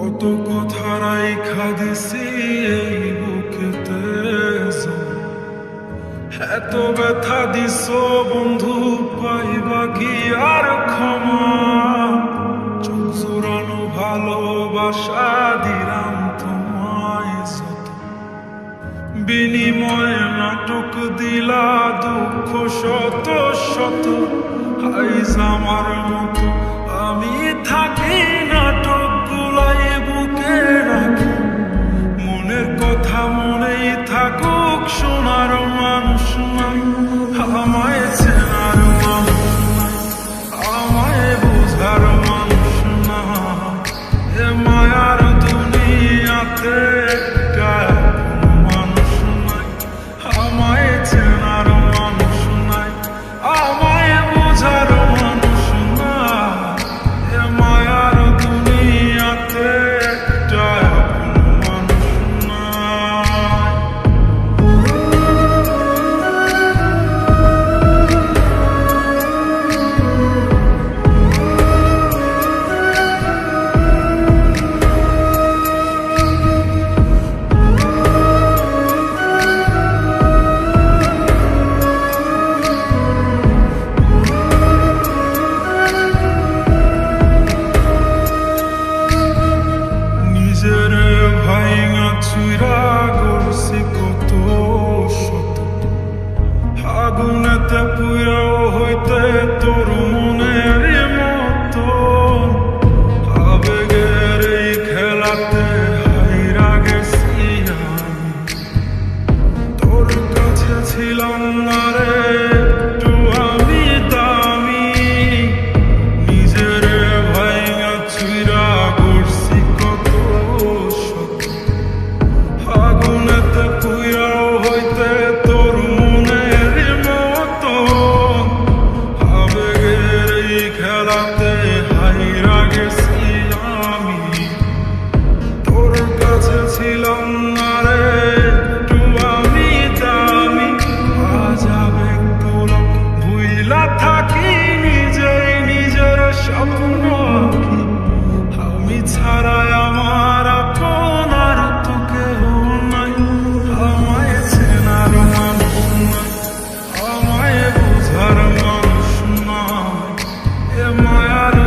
দেখা দিছি এই বুকেতে এত ব্যথা দিস বন্ধু, পাইবা কি আর ক্ষমা? চোখ জোরানো ভালোবাসা দিলাম তোমায় বিনিময়ে নাটক দিলা দুঃখ শত শত আইজ আমার মতো die. sweet world